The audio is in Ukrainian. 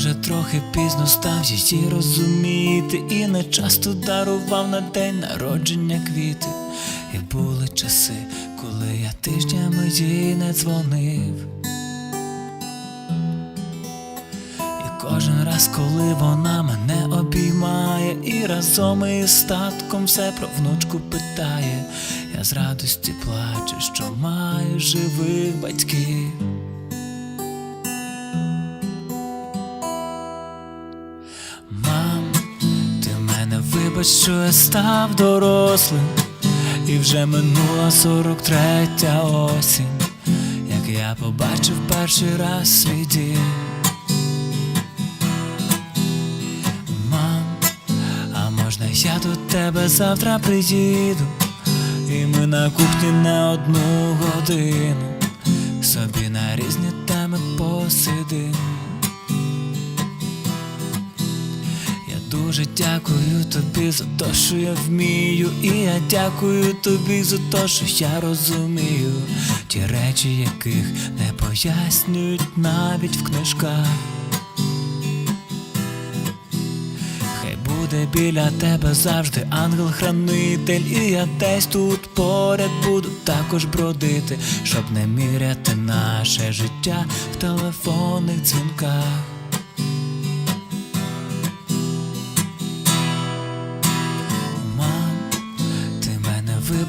Може трохи пізно став її розуміти, і не часто дарував на день народження квіти. І були часи, коли я тижнями їй не дзвонив. І кожен раз, коли вона мене обіймає, і разом із татком все про внучку питає, я з радості плачу, що маю живих батьків. Мам, ти мене вибач, що я став дорослим, і вже минула 43 осінь, як я побачив перший раз свій дім. Мам, а можна я до тебе завтра приїду, і ми на кухні не одну годину, собі на різні теми посидим. Дуже дякую тобі за те, що я вмію, і я дякую тобі за те, що я розумію ті речі, яких не пояснюють навіть в книжках. Хай буде біля тебе завжди ангел-хранитель, і я десь тут поряд буду також бродити, щоб не міряти наше життя в телефонних дзвінках.